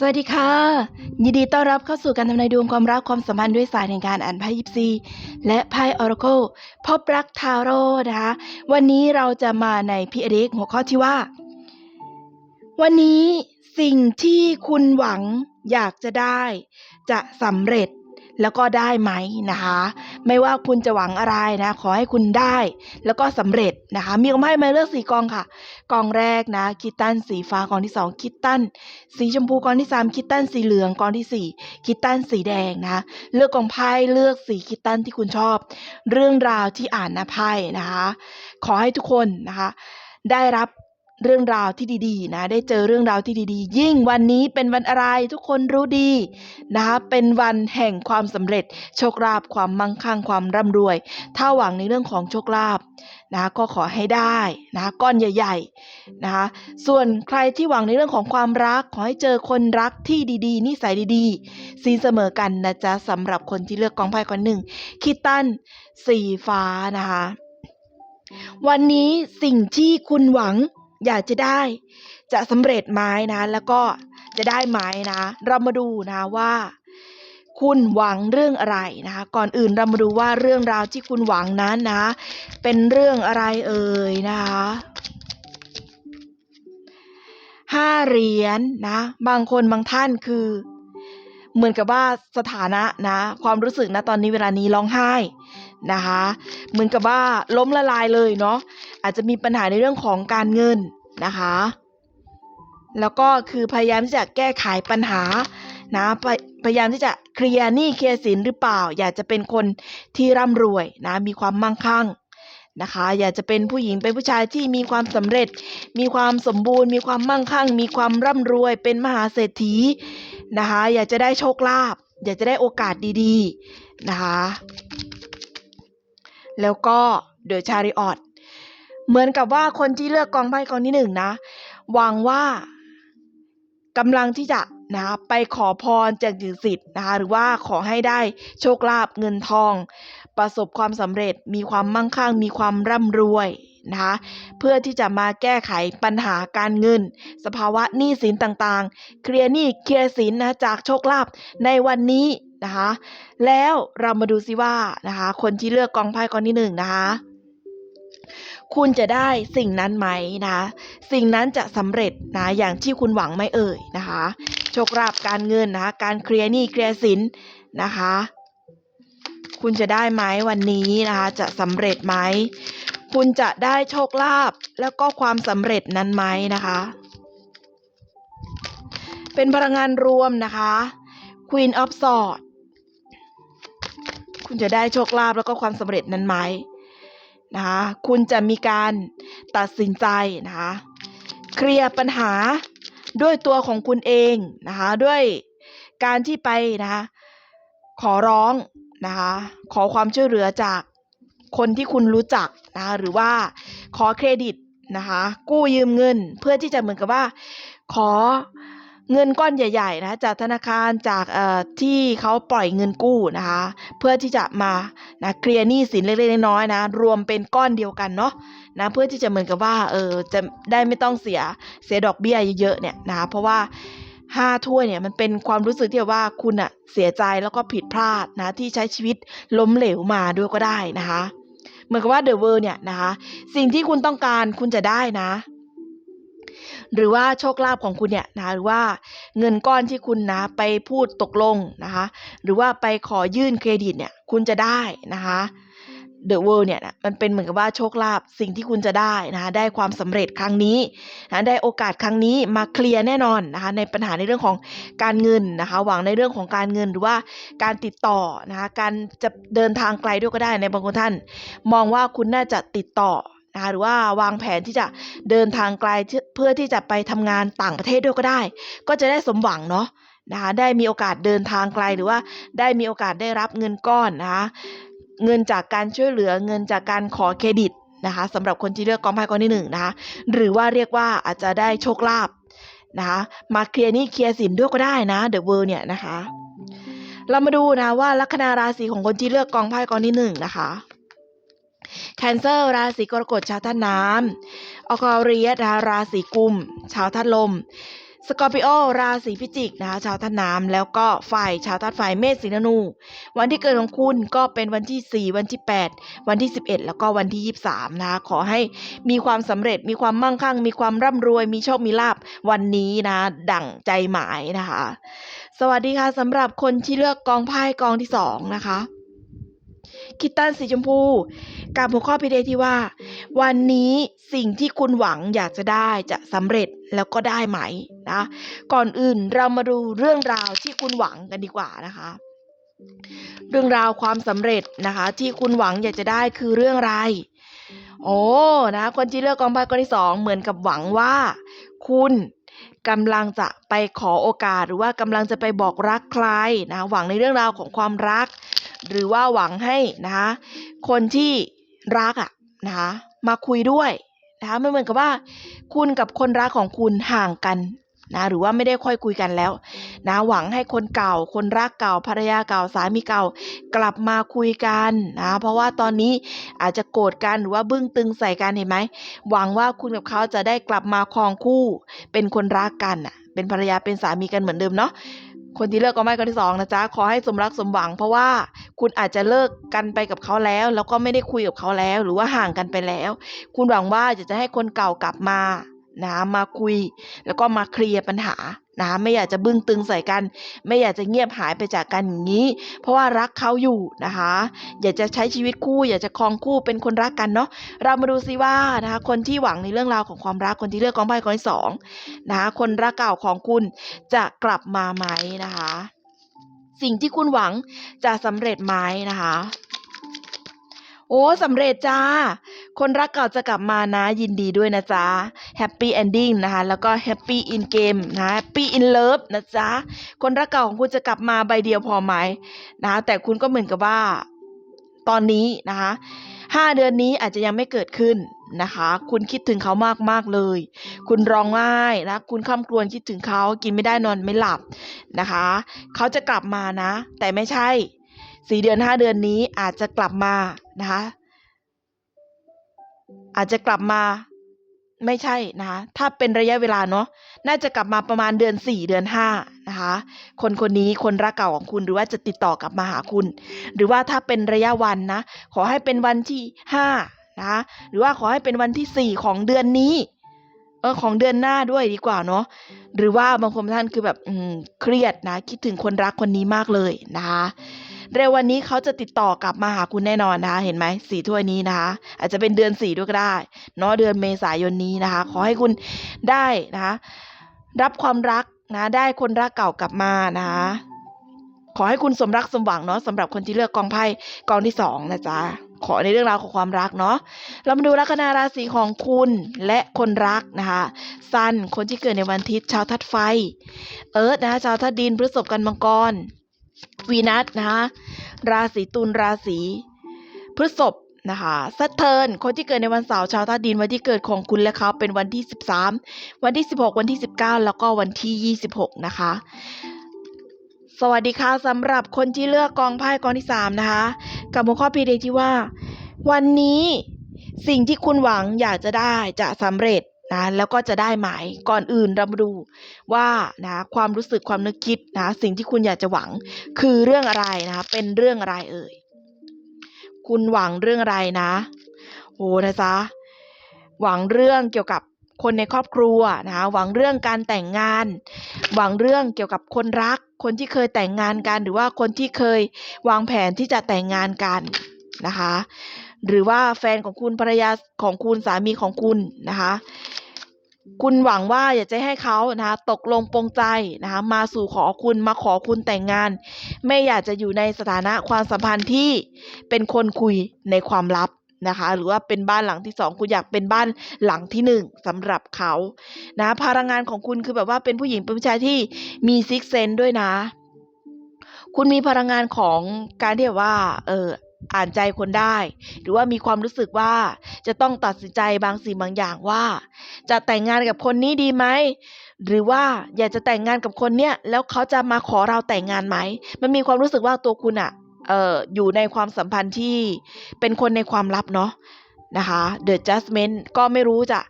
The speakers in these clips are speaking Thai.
สวัสดีค่ะ ยินดีต้อนรับเข้าสู่การทำนายดวงความรักความสัมพันธ์ด้วยสายแห่งการอ่านไพ่ยิปซีและไพ่ออร์โคพบรักทาโร่นะคะ วันนี้เราจะมาในพีเด็กหัวข้อที่ว่า วันนี้สิ่งที่คุณหวังอยากจะได้ จะสำเร็จ แล้วก็ได้ไหมนะคะ ไม่ว่าคุณจะหวังอะไรนะ ขอให้คุณได้ แล้วก็สำเร็จนะคะ มีกองไพ่มาเลือกสี่กองค่ะ กองแรกนะคิตตันสีฟ้ากองที่สองคิตตันสีชมพูกองที่สามคิตตันสีเหลืองกองที่สี่คิตตันสีแดงนะเลือกกองไพ่เลือกสีคิตตันที่คุณชอบ เรื่องราวที่อ่านนะไพ่นะคะ ขอให้ทุกคนนะคะ ได้รับ เรื่องราวที่ดีๆนะได้เจอเรื่องราวที่ดีๆ ยิ่งวันนี้เป็นวันอะไรทุกคนรู้ดีนะคะเป็นวันแห่งความสำเร็จ โชคลาภความมั่งคั่งความร่ำรวย ถ้าหวังในเรื่องของโชคลาภนะก็ขอให้ได้นะก้อนใหญ่ๆนะคะส่วนใครที่หวังในเรื่องของความรัก ขอให้เจอคนรักที่ดีๆนิสัยดีๆสีเสมอกันนะจ๊ะสำหรับคนที่เลือกกองไพ่คนหนึ่งคิดตันสีฟ้านะคะวันนี้สิ่งที่คุณหวัง อยากจะได้จะสำเร็จไหมนะ แล้วก็จะได้ไหมนะ เรามาดูนะว่าคุณหวังเรื่องอะไรนะคะ ก่อนอื่นเรามาดูว่าเรื่องราวที่คุณหวังนั้นนะ เป็นเรื่องอะไรเอ่ยนะคะห้าเหรียญนะบางคนบางท่านคือ เหมือนกับว่าสถานะนะ ความรู้สึกนะตอนนี้เวลานี้ร้องไห้ นะคะเหมือนกับว่าล้มละลายเลยเนาะอาจจะมีปัญหาในเรื่องของการเงินนะคะ แล้วก็คือพยายามที่จะแก้ไขปัญหานะพยายามที่จะเคลียร์หนี้เคลียร์สินหรือเปล่า อยากจะเป็นคนที่ร่ำรวยนะมีความมั่งคั่งนะคะ อยากจะเป็นผู้หญิงเป็นผู้ชายที่มีความสำเร็จ มีความสมบูรณ์ มีความมั่งคั่ง มีความร่ำรวย เป็นมหาเศรษฐีนะคะ อยากจะได้โชคลาภอยากจะได้โอกาสดีๆนะคะ แล้วก็เดอะชาริออตเหมือนกับว่าคนที่เลือกกองไพ่กองที่หนึ่งนะหวังว่ากำลังที่จะนะคะไปขอพรจากสิ่งศักดิ์สิทธิ์นะคะหรือว่าขอให้ได้โชคลาภเงินทอง ประสบความสำเร็จมีความมั่งคั่ง มีความร่ำรวยนะคะเพื่อที่จะมาแก้ไขปัญหาการเงิน สภาวะหนี้สินต่างๆ เคลียร์หนี้เคลียร์สินนะจากโชคลาภในวันนี้ นะคะ แล้วเรามาดูซิว่านะคะ คนที่เลือกกองไพ่กองที่หนึ่งนะคะ คุณจะได้สิ่งนั้นไหมนะ สิ่งนั้นจะสำเร็จนะอย่างที่คุณหวังไหมเอ่ยนะคะ โชคลาภการเงินนะคะการเคลียร์หนี้เคลียร์สินนะคะ คุณจะได้ไหมวันนี้นะคะ จะสำเร็จไหมคุณจะได้โชคลาภแล้วก็ความสำเร็จนั้นไหมนะคะ เป็นพลังงานรวมนะคะ Queen of Swords คุณจะได้โชคลาภแล้วก็ความสำเร็จนั้นไหมนะคะคุณจะมีการตัดสินใจนะคะเคลียร์ปัญหาด้วยตัวของคุณเองนะคะด้วยการที่ไปนะคะขอร้องนะคะขอความช่วยเหลือจากคนที่คุณรู้จักนะคะหรือว่าขอเครดิตนะคะกู้ยืมเงินเพื่อที่จะเหมือนกับว่า ขอ เงินก้อนใหญ่ๆนะจากธนาคารจากที่เขาปล่อยเงินกู้นะคะ เพื่อที่จะมานะเคลียร์หนี้สินเล็กๆน้อยๆนะรวมเป็นก้อนเดียวกันเนาะนะเพื่อที่จะเหมือนกับว่าเออจะได้ไม่ต้องเสียเสียดอกเบี้ยเยอะๆเนี่ยนะเพราะว่าห้าถ้วยเนี่ยมันเป็นความรู้สึกที่ว่าคุณอะเสียใจแล้วก็ผิดพลาดนะที่ใช้ชีวิตล้มเหลวมาด้วยก็ได้นะคะ เหมือนกับว่าเดอะเวิร์เนี่ยนะคะ สิ่งที่คุณต้องการคุณจะได้นะ หรือว่าโชคลาภของคุณเนี่ยนะหรือว่าเงินก้อนที่คุณนะไปพูดตกลงนะคะหรือว่าไปขอยื่นเครดิตเนี่ยคุณจะได้นะคะเดอะเวิร์เนี่ยนะมันเป็นเหมือนกับว่าโชคลาภสิ่งที่คุณจะได้นะคะได้ความสำเร็จครั้งนี้นะได้โอกาสครั้งนี้มาเคลียร์แน่นอนนะคะในปัญหาในเรื่องของการเงินนะคะหวังในเรื่องของการเงินหรือว่าการติดต่อนะคะการจะเดินทางไกลด้วยก็ได้ในบางคนท่าน มองว่าคุณน่าจะติดต่อ นะคะหรือว่าวางแผนที่จะเดินทางไกลเพื่อที่จะไปทำงานต่างประเทศด้วยก็ได้ ก็จะได้สมหวังเนาะนะคะได้มีโอกาสเดินทางไกลหรือว่าได้มีโอกาสได้รับเงินก้อนนะคะเงินจากการช่วยเหลือเงินจากการขอเครดิตนะคะสำหรับคนที่เลือกกองไพ่กองที่หนึ่งนะคะหรือว่าเรียกว่าอาจจะได้โชคลาภนะคะมาเคลียร์หนี้เคลียร์สินด้วยก็ได้นะเดอะเวิร์เนี่ยนะคะ เรามาดูนะว่าลัคนาราศีของคนที่เลือกกองไพ่กองที่หนึ่งนะคะ แคนเซอร์ราศีกรกฎชาวธาตุน้ำออกอเรียสราศีกุม ชาวธาตุลมสกอร์ปิโอราศีพิจิกนะคะชาวธาตุน้ำแล้วก็ฝ่ายชาวธาตุไฟเมษสิงห์ธนู วันที่เกิดของคุณก็เป็นวันที่ 4 วันที่ 8 วันที่ 11 แล้วก็วันที่ 23นะคะขอให้มีความสำเร็จมีความมั่งคั่ง มีความร่ำรวย มีโชคมีลาบวันนี้นะดั่งใจหมายนะคะ สวัสดีค่ะสำหรับคนที่เลือกกองไพ่กองที่2นะคะ คิตตันสีชมพู กับหัวข้อพิเดที่ว่า วันนี้สิ่งที่คุณหวังอยากจะได้จะสำเร็จแล้วก็ได้ไหมนะก่อนอื่นเรามาดูเรื่องราวที่คุณหวังกันดีกว่านะคะ เรื่องราวความสำเร็จนะคะ ที่คุณหวังอยากจะได้คือเรื่องอะไรโอ้นะคนที่เลือกกองไพ่กองที่สองเหมือนกับหวังว่า คุณกำลังจะไปขอโอกาสหรือว่ากำลังจะไปบอกรักใครนะหวังในเรื่องราวของความรัก หรือว่าหวังให้นะคะคนที่รักอะนะคะมาคุยด้วยนะคะไม่เหมือนกับว่า คุณกับคนรักของคุณห่างกันนะหรือว่าไม่ได้ค่อยคุยกันแล้วนะหวังให้คนเก่า คนรักเก่าภรรยาเก่าสามีเก่า กลับมาคุยกันนะเพราะว่าตอนนี้อาจจะโกรธกันหรือว่าบึ้งตึงใส่กันเห็นไหมหวังว่าคุณกับเขาจะได้กลับมาครองคู่ เป็นคนรักกันอะเป็นภรรยาเป็นสามีกันเหมือนเดิมเนาะ คนที่เลิกก็ไม่คนที่สองนะจ๊ะขอให้สมรักสมหวัง เพราะว่าคุณอาจจะเลิกกันไปกับเขาแล้ว แล้วก็ไม่ได้คุยกับเขาแล้ว หรือว่าห่างกันไปแล้ว คุณหวังว่าจะจะให้คนเก่ากลับมา นะมาคุย แล้วก็มาเคลียร์ปัญหานะไม่อยากจะบึ้งตึงใส่กัน ไม่อยากจะเงียบหายไปจากกันอย่างนี้ เพราะว่ารักเขาอยู่นะคะ อยากจะใช้ชีวิตคู่ อยากจะครองคู่เป็นคนรักกันเนาะเรามาดูซิว่านะคะคนที่หวังในเรื่องราวของความรักคนที่เลือกกองไพ่กองที่สองนะคะคนรักเก่าของคุณจะกลับมาไหมนะคะ สิ่งที่คุณหวังจะสำเร็จไหมนะคะ โอ้สำเร็จจ้า คนรักเก่าจะกลับมานะยินดีด้วยนะจ๊ะ Happy Ending นะคะ แล้วก็ Happy in Game นะ Happy in Love นะจ๊ะ คนรักเก่าของคุณจะกลับมาใบเดียวพอไหมนะคะแต่คุณก็เหมือนกับว่า ตอนนี้นะคะห้าเดือนนี้อาจจะยังไม่เกิดขึ้นนะคะ คุณคิดถึงเขามากมากเลย คุณร้องไห้นะคุณคร่ำครวญคิดถึงเขากินไม่ได้นอนไม่หลับนะคะ เขาจะกลับมานะ แต่ไม่ใช่ สี่เดือนห้าเดือนนี้อาจจะกลับมานะคะอาจจะกลับมาไม่ใช่นะคะถ้าเป็นระยะเวลาเนาะน่าจะกลับมาประมาณเดือนสี่เดือนห้านะคะคนคนนี้คนรักเก่าของคุณหรือว่าจะติดต่อกลับมาหาคุณ หรือว่าถ้าเป็นระยะวันนะขอให้เป็นวันที่ห้านะคะหรือว่าขอให้เป็นวันที่สี่ของเดือนนี้เออของเดือนหน้าด้วยดีกว่าเนาะหรือว่าบางคนท่านคือแบบอืมเครียดนะคิดถึงคนรักคนนี้มากเลยนะคะ เร็ววันนี้เขาจะติดต่อกลับมาหาคุณแน่นอนนะคะ เห็นไหมสีถ้วยนี้นะคะ อาจจะเป็นเดือนสี่ด้วยก็ได้เนาะเดือนเมษายนนี้นะคะ ขอให้คุณได้นะคะรับความรักนะได้คนรักเก่ากลับมานะคะขอให้คุณสมรักสมหวังเนาะสำหรับคนที่เลือกกองไพ่กองที่สองนะจ๊ะขอในเรื่องราวของความรักเนาะเรามาดูลัคนาราศีของคุณและคนรักนะคะซันคนที่เกิดในวันอาทิตย์ชาวธาตุไฟ เอิร์ธนะคะชาวธาตุดินพฤษภกันมังกร วีนัสนะคะราศีตุลราศีพฤษภนะคะสัตเทิร์นคนที่เกิดในวันเสาร์ชาวธาตุดินวันที่เกิดของคุณและเขาเป็นวันที่ 13 วันที่ 16 วันที่ 19 แล้วก็วันที่ 26 นะคะ สวัสดีค่ะสำหรับคนที่เลือกกองไพ่กองที่ 3 นะคะ กับหัวข้อพีเดที่ว่า วันนี้สิ่งที่คุณหวังอยากจะได้จะสำเร็จ นะแล้วก็จะได้หมายก่อนอื่นเรามาดูว่านะความรู้สึกความนึกคิดนะสิ่งที่คุณอยากจะหวังคือเรื่องอะไรนะเป็นเรื่องอะไรเอ่ยคุณหวังเรื่องอะไรนะโอ้นะจ๊ะหวังเรื่องเกี่ยวกับคนในครอบครัวนะคะหวังเรื่องการแต่งงาน หวังเรื่องเกี่ยวกับคนรัก คนที่เคยแต่งงานกัน หรือว่าคนที่เคยวางแผนที่จะแต่งงานกันนะคะ หรือว่าแฟนของคุณภรรยาของคุณสามีของคุณนะคะ คุณหวังว่าอยากจะให้เขานะคะตกลงปรงใจนะคะมาสู่ขอคุณมาขอคุณแต่งงาน ไม่อยากจะอยู่ในสถานะความสัมพันธ์ที่เป็นคนคุยในความลับนะคะ หรือว่าเป็นบ้านหลังที่สองคุณอยากเป็นบ้านหลังที่หนึ่งสำหรับเขานะพลังงานของคุณคือแบบว่าเป็นผู้หญิงเป็นผู้ชายที่มีซิกเซนด้วยนะ คุณมีพลังงานของการที่แบบว่าเออ อ่านใจคนได้ หรือว่ามีความรู้สึกว่าจะต้องตัดสินใจบางสิ่งบางอย่างว่า จะแต่งงานกับคนนี้ดีไหมหรือว่าอยากจะแต่งงานกับคนเนี้ยแล้วเขาจะมาขอเราแต่งงานไหม มันมีความรู้สึกว่าตัวคุณอะเอ่ออยู่ในความสัมพันธ์ที่เป็นคนในความลับเนาะนะคะ The Judgment ก็ไม่รู้จะ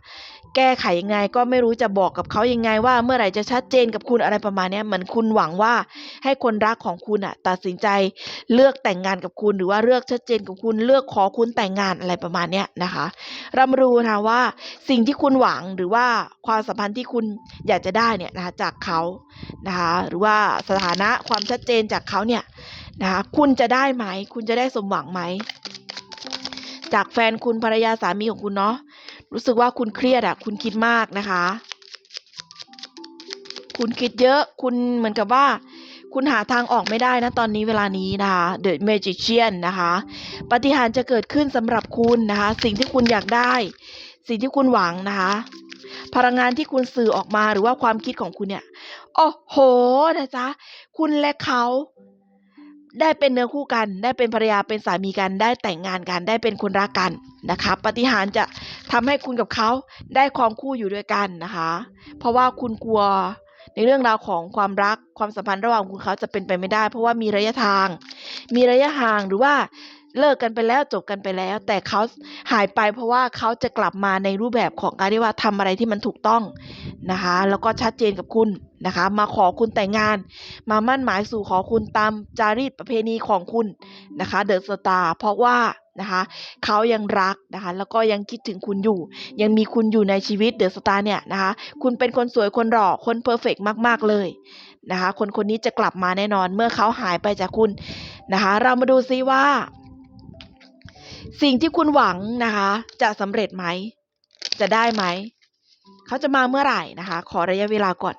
แก้ไขยังไงก็ไม่รู้จะบอกกับเขายังไงว่าเมื่อไหร่จะชัดเจนกับคุณอะไรประมาณนี้เหมือนคุณหวังว่าให้คนรักของคุณอะตัดสินใจเลือกแต่งงานกับคุณหรือว่าเลือกชัดเจนกับคุณเลือกขอคุณแต่งงานอะไรประมาณนี้นะคะเรามาดูนะคะว่าสิ่งที่คุณหวังหรือว่าความสัมพันธ์ที่คุณอยากจะได้เนี่ยนะคะจากเขานะคะหรือว่าสถานะความชัดเจนจากเขาเนี่ยนะคะคุณจะได้ไหม คุณจะได้สมหวังไหม จากแฟนคุณภรรยาสามีของคุณเนาะ รู้สึกว่าคุณเครียดอะคุณคิดมากนะคะ คุณคิดเยอะคุณเหมือนกับว่า คุณหาทางออกไม่ได้นะตอนนี้เวลานี้นะคะ The Magician นะคะปาฏิหารย์จะเกิดขึ้นสำหรับคุณนะคะ สิ่งที่คุณอยากได้ สิ่งที่คุณหวังนะคะ พลังงานที่คุณสื่อออกมาหรือว่าความคิดของคุณเนี่ยโอ้โหนะจ๊ะคุณและเขา ได้เป็นเนื้อคู่กัน ได้เป็นภรรยาเป็นสามีกัน ได้แต่งงานกัน ได้เป็นคนรักกันนะคะปฏิหารจะทำให้คุณกับเขาได้ความคู่อยู่ด้วยกันนะคะ เพราะว่าคุณกลัวในเรื่องราวของความรักความสัมพันธ์ระหว่างคุณเขาจะเป็นไปไม่ได้ เพราะว่ามีระยะทาง มีระยะห่างหรือว่า เลิกกันไปแล้วจบกันไปแล้ว แต่เขาหายไปเพราะว่าเขาจะกลับมาในรูปแบบของการที่ว่าทำอะไรที่มันถูกต้องนะคะ แล้วก็ชัดเจนกับคุณนะคะ มาขอคุณแต่งงาน มามั่นหมายสู่ขอคุณตามจารีตประเพณีของคุณนะคะเดอะสตาร์เพราะว่านะคะเขายังรักนะคะแล้วก็ยังคิดถึงคุณอยู่ ยังมีคุณอยู่ในชีวิตเดอะสตาร์เนี่ยนะคะคุณเป็นคนสวยคนหล่อคนเพอร์เฟกมาก ๆ เลยนะคะคนคนนี้จะกลับมาแน่นอนเมื่อเขาหายไปจากคุณนะคะ เรามาดูซิว่า สิ่งที่คุณหวังนะคะ จะสำเร็จไหม จะได้ไหม เขาจะมาเมื่อไหร่นะคะ ขอระยะเวลาก่อน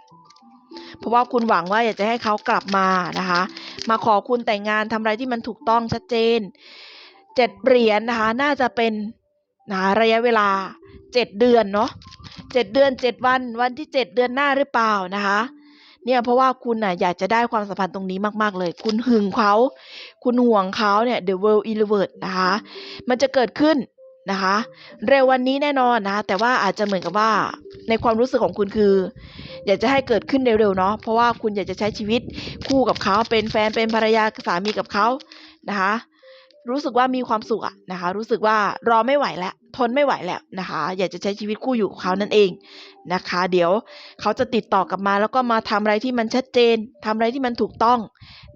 เพราะว่าคุณหวังว่าอยากจะให้เขากลับมานะคะ มาขอคุณแต่งงานทำอะไรที่มันถูกต้องชัดเจนเจ็ดเหรียญนะคะ น่าจะเป็นนะะระยะเวลาเจ็ดเดือนเนาะเจ็ดเดือนเจ็ดวัน วันที่เจ็ดเดือนหน้าหรือเปล่านะคะ เนี่ยเพราะว่าคุณน่ะอยากจะได้ความสัมพันธ์ตรงนี้มาก ๆ เลย คุณหึงเขา คุณห่วงเขาเนี่ย the world in reverse นะคะ มันจะเกิดขึ้นนะคะ เร็ววันนี้แน่นอนนะ แต่ว่าอาจจะเหมือนกับว่าในความรู้สึกของคุณคือ อยากจะให้เกิดขึ้นเร็วๆเนาะเพราะว่าคุณอยากจะใช้ชีวิตคู่กับเขาเป็นแฟนเป็นภรรยาสามีกับเขานะคะ รู้สึกว่ามีความสุขอะนะคะ รู้สึกว่ารอไม่ไหวแล้ว ทนไม่ไหวแล้วนะคะ อยากจะใช้ชีวิตคู่อยู่กับเขานั่นเองนะคะ เดี๋ยวเขาจะติดต่อกลับมาแล้วก็มาทำอะไรที่มันชัดเจนทำอะไรที่มันถูกต้อง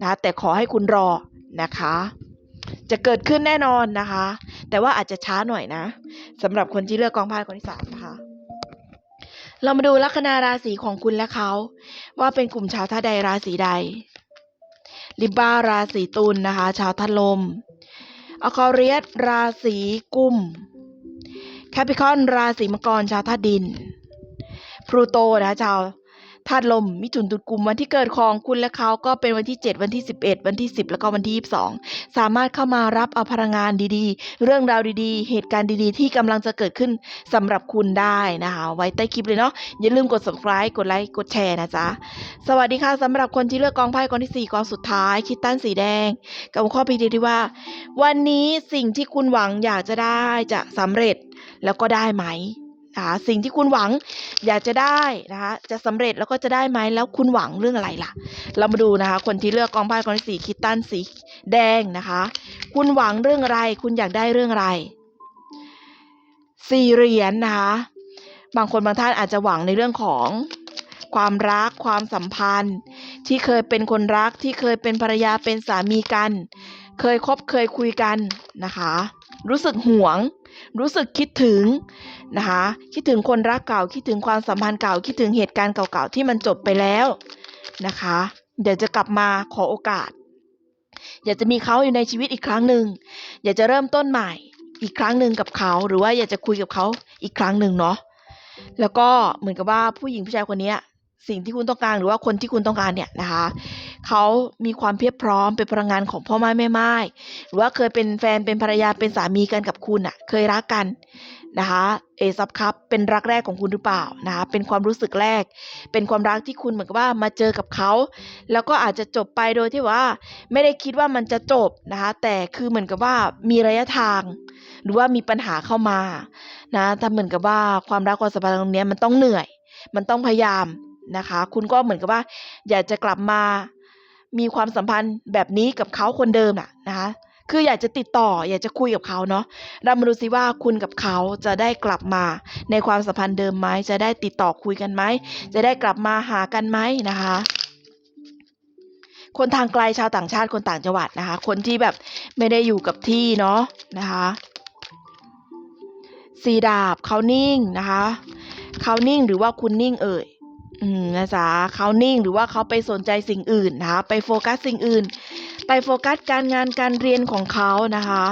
นะคะแต่ขอให้คุณรอนะคะ จะเกิดขึ้นแน่นอนนะคะ แต่ว่าอาจจะช้าหน่อยนะสำหรับคนที่เลือกกองไพ่คนที่สามนะคะเรามาดูลัคนาราศีของคุณและเขา ว่าเป็นกลุ่มชาวท่าใดราศีใดลิบ้าราศีตุลนะคะ ชาวธาตุลมอคอเรียสราศีกุม แคปิคอนราศีมังกรชาวธาตุดินพลูโตนะคะชาว ธาตุลมมิถุนตุลกุมวันที่เกิดของคุณและเขาก็เป็นวันที่ 7 วันที่ 11 วันที่ 10 แล้วก็วันที่ 22 สามารถเข้ามารับเอาพลังงานดีๆ เรื่องราวดีๆ เหตุการณ์ดีๆ ที่กำลังจะเกิดขึ้นสำหรับคุณได้นะคะ ไว้ใต้คลิปเลยเนาะอย่าลืมกด subscribe กดไลค์กดแชร์นะจ๊ะสวัสดีค่ะสำหรับคนที่เลือกกองไพ่กองที่4กองสุดท้ายคิดตันสีแดง กับข้อพีดีที่ว่า วันนี้สิ่งที่คุณหวังอยากจะได้จะสำเร็จแล้วก็ได้ไหม นะคะสิ่งที่คุณหวังอยากจะได้นะคะจะสำเร็จแล้วก็จะได้ไหมแล้วคุณหวังเรื่องอะไรล่ะ เรามาดูนะคะ คนที่เลือกกองไพ่กองที่สี่คิดตันสีแดงนะคะ คุณหวังเรื่องอะไร คุณอยากได้เรื่องอะไรสี่เหรียญนะคะบางคนบางท่านอาจจะหวังในเรื่องของความรักความสัมพันธ์ ที่เคยเป็นคนรักที่เคยเป็นภรรยาเป็นสามีกัน เคยคบเคยคุยกันนะคะ รู้สึกหวง รู้สึกคิดถึงนะคะ คิดถึงคนรักเก่า คิดถึงความสัมพันธ์เก่า คิดถึงเหตุการณ์เก่าๆที่มันจบไปแล้วนะคะ เดี๋ยวจะกลับมาขอโอกาส อยากจะมีเขาอยู่ในชีวิตอีกครั้งหนึ่ง อยากจะเริ่มต้นใหม่อีกครั้งหนึ่งกับเขา หรือว่าอยากจะคุยกับเขาอีกครั้งหนึ่งเนาะ แล้วก็เหมือนกับว่าผู้หญิงผู้ชายคนนี้ สิ่งที่คุณต้องการหรือว่าคนที่คุณต้องการเนี่ยนะคะเขามีความเพียบพร้อมเป็นพลังงานของพ่อไม้แม่ไม้หรือว่าเคยเป็นแฟนเป็นภรรยาเป็นสามีกันกับคุณอะ่ะ เคยรักกันนะคะเอซับครับเป็นรักแรกของคุณหรือเปล่านะคะเป็นความรู้สึกแรก เป็นความรักที่คุณเหมือนกับว่ามาเจอกับเขา แล้วก็อาจจะจบไปโดยที่ว่า ไม่ได้คิดว่ามันจะจบนะคะแต่คือเหมือนกับว่ามีระยะทาง หรือว่ามีปัญหาเข้ามานะถ้าเหมือนกับว่าความรักความสัมพันธ์ตรงนี้มันต้องเหนื่อย มันต้องพยายาม นะคะ คุณก็เหมือนกับว่า อยากจะกลับมามีความสัมพันธ์แบบนี้กับเขาคนเดิมน่ะนะคะคืออยากจะติดต่ออยากจะคุยกับเขาเนาะเรามาดูซิว่าคุณกับเขาจะได้กลับมาในความสัมพันธ์เดิมไหมจะได้ติดต่อคุยกันไหมจะได้กลับมาหากันไหมนะคะ คนทางไกลชาวต่างชาติคนต่างจังหวัดนะคะ คนที่แบบไม่ได้อยู่กับที่เนาะนะคะสีดาบเขานิ่งนะคะเขานิ่งหรือว่าคุณนิ่งเอ่ย นะจ๊ะเขานิ่งหรือว่าเขาไปสนใจสิ่งอื่นนะคะ ไปโฟกัสสิ่งอื่น ไปโฟกัสการงานการเรียนของเขานะคะ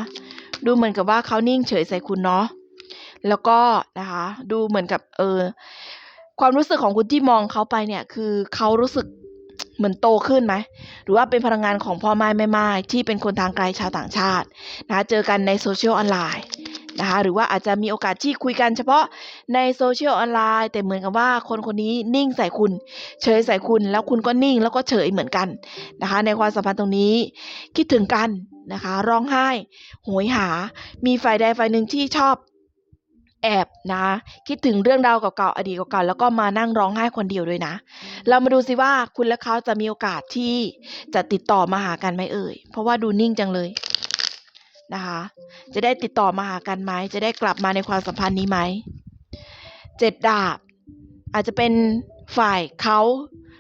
ดูเหมือนกับว่าเขานิ่งเฉยใส่คุณเนาะแล้วก็นะคะ ดูเหมือนกับเออความรู้สึกของคุณที่มองเขาไปเนี่ยคือเขารู้สึกเหมือนโตขึ้นไหม หรือว่าเป็นพลังงานของพ่อไม้แม่ไม้ที่เป็นคนทางไกลชาวต่างชาตินะะเจอกันในโซเชียลออนไลน์ นะคะหรือว่าอาจจะมีโอกาสที่คุยกันเฉพาะในโซเชียลออนไลน์ แต่เหมือนกับว่าคนคนนี้นิ่งใส่คุณ เฉยใส่คุณ แล้วคุณก็นิ่งแล้วก็เฉยเหมือนกันนะคะ ในความสัมพันธ์ตรงนี้ คิดถึงกันนะคะ ร้องไห้โหยหา มีฝ่ายใดฝ่ายหนึ่งที่ชอบแอบนะคิดถึงเรื่องราวเก่าๆอดีตเก่าๆแล้วก็มานั่งร้องไห้คนเดียวด้วยนะ เรามาดูสิว่าคุณและเขาจะมีโอกาสที่จะติดต่อมาหากันไหมเอ่ยเพราะว่าดูนิ่งจังเลย นะคะ จะได้ติดต่อมาหากันไหม จะได้กลับมาในความสัมพันธ์นี้ไหมเจ็ดดาบ อาจจะเป็นฝ่ายเขา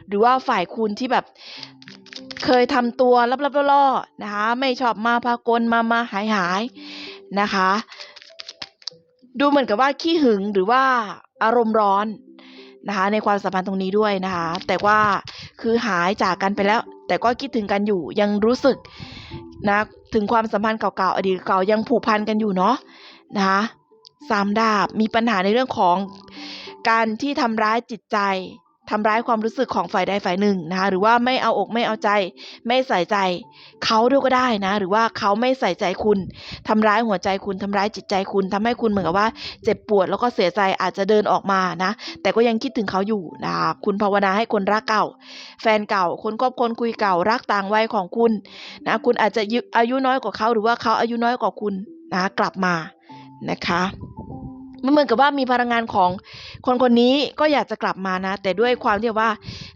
หรือว่าฝ่ายคุณที่แบบเคยทำตัวลับๆล่อๆนะคะ ไม่ชอบมาพากลมามาหายหายนะคะ ดูเหมือนกับว่าขี้หึงหรือว่าอารมณ์ร้อนนะคะในความสัมพันธ์ตรงนี้ด้วยนะคะ แต่ว่าคือหายจากกันไปแล้ว แต่ก็คิดถึงกันอยู่ยังรู้สึก นะถึงความสัมพันธ์เก่าๆอดีตเก่ายังผูกพันกันอยู่เนาะนะคะสามดาบมีปัญหาในเรื่องของการที่ทำร้ายจิตใจ ทำร้ายความรู้สึกของฝ่ายใดฝ่ายหนึ่งนะคะหรือว่าไม่เอาอกไม่เอาใจ ไม่ใส่ใจเขาด้วยก็ได้นะหรือว่าเขาไม่ใส่ใจคุณทำร้ายหัวใจคุณทำร้ายจิตใจคุณทำให้คุณเหมือนกับว่า เจ็บปวดแล้วก็เสียใจอาจจะเดินออกมานะแต่ก็ยังคิดถึงเขาอยู่นะคะคุณภาวนาให้คนรักเก่า แฟนเก่าคนคบคนคุยเก่ารักต่างวัยของคุณนะคุณอาจจะอายุน้อยกว่าเขาหรือว่าเขาอายุน้อยกว่าคุณนะกลับมานะคะ มันเหมือนกับว่ามีพลังงานของคนคนนี้ก็อยากจะกลับมานะ แต่ด้วยความที่ว่า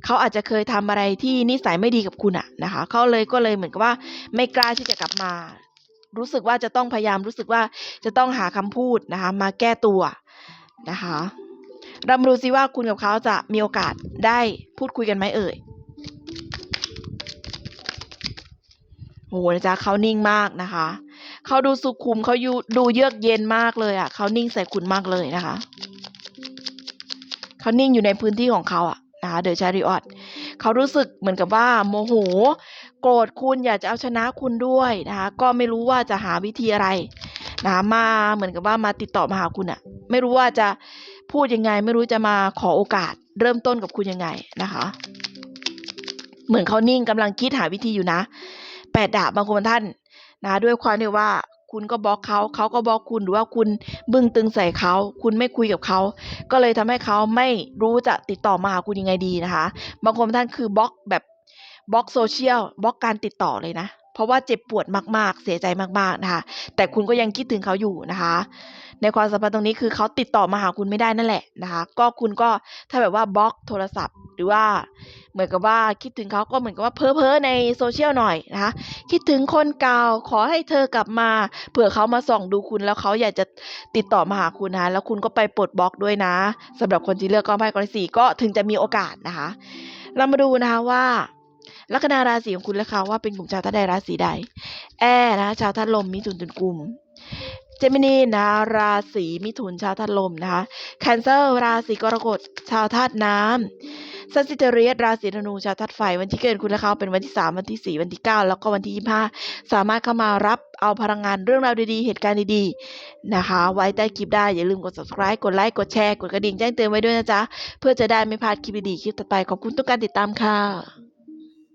เขาอาจจะเคยทำอะไรที่นิสัยไม่ดีกับคุณอะนะคะเขาเลยก็เลยเหมือนกับว่าไม่กล้าที่จะกลับมา รู้สึกว่าจะต้องพยายามรู้สึกว่าจะต้องหาคำพูดนะคะ มาแก้ตัวนะคะรามาดูซิว่าคุณกับเขาจะมีโอกาสได้พูดคุยกันไหมเอ่ยโอ้โหนะจ๊ะเขานิ่งมากนะคะ เขาดูสุขุมเขายูดูเยือกเย็นมากเลยอะเขานิ่งใส่คุณมากเลยนะคะเขานิ่งอยู่ในพื้นที่ของเขาอะนะคะเดอะชาริออตเขารู้สึกเหมือนกับว่า โมโห โกรธคุณอยากจะเอาชนะคุณด้วยนะคะก็ไม่รู้ว่าจะหาวิธีอะไรนะมาเหมือนกับว่ามาติดต่อมาหาคุณอะไม่รู้ว่าจะพูดยังไง ไม่รู้จะมาขอโอกาส เริ่มต้นกับคุณยังไงนะคะ เหมือนเขานิ่งกำลังคิดหาวิธีอยู่นะแปดดาบบางคนท่าน นะด้วยความที่ว่าคุณก็บล็อกเขาเขาก็บล็อกคุณหรือว่าคุณบึ้งตึงใส่เขาคุณไม่คุยกับเขาก็เลยทำให้เขาไม่รู้จะติดต่อมาหาคุณยังไงดีนะคะ บางคนท่านคือบล็อกแบบบล็อกโซเชียลบล็อกการติดต่อเลยนะ เพราะว่าเจ็บปวดมากๆ เสียใจมากๆนะคะแต่คุณก็ยังคิดถึงเขาอยู่นะคะ ในความสัมพันธ์ตรงนี้คือเขาติดต่อมาหาคุณไม่ได้นั่นแหละนะคะ ก็คุณก็ถ้าแบบว่าบล็อกโทรศัพท์ หรือว่าเหมือนกับว่าคิดถึงเขาก็เหมือนกับว่าเพ้อเพ้อในโซเชียลหน่อยนะคะ คิดถึงคนเก่าขอให้เธอกลับมาเผื่อเขามาส่องดูคุณแล้วเขาอยากจะติดต่อมาหาคุณนะแล้วคุณก็ไปปลดบล็อกด้วยนะสำหรับคนที่เลือกกองไพ่กองสี่ก็ถึงจะมีโอกาสนะคะ เรามาดูนะคะว่าลัคนาราศีของคุณและเขาว่าเป็นกลุ่มชาวธาตุใดราศีใด แอนะชาวธาตุลมมิถุนตุลกุม เจมินีนะราศีมิถุนชาวธาตุลมนะคะแคนเซอร์ราศีกรกฎชาวธาตุน้ำซัสซิเทเรียสราศีธนูชาวธาตุไฟ วันที่เกิดคุณและเขาเป็นวันที่ 3 วันที่ 4 วันที่ 9 แล้วก็วันที่ 25 สามารถเข้ามารับเอาพลังงานเรื่องราวดีๆ เหตุการณ์ดีๆนะคะ ไว้ใต้คลิปได้ อย่าลืมกด subscribe กดไลค์กดแชร์กดกระดิ่งแจ้งเตือนไว้ด้วยนะจ๊ะ เพื่อจะได้ไม่พลาดคลิปดีๆคลิปต่อไปขอบคุณทุกการติดตามค่ะ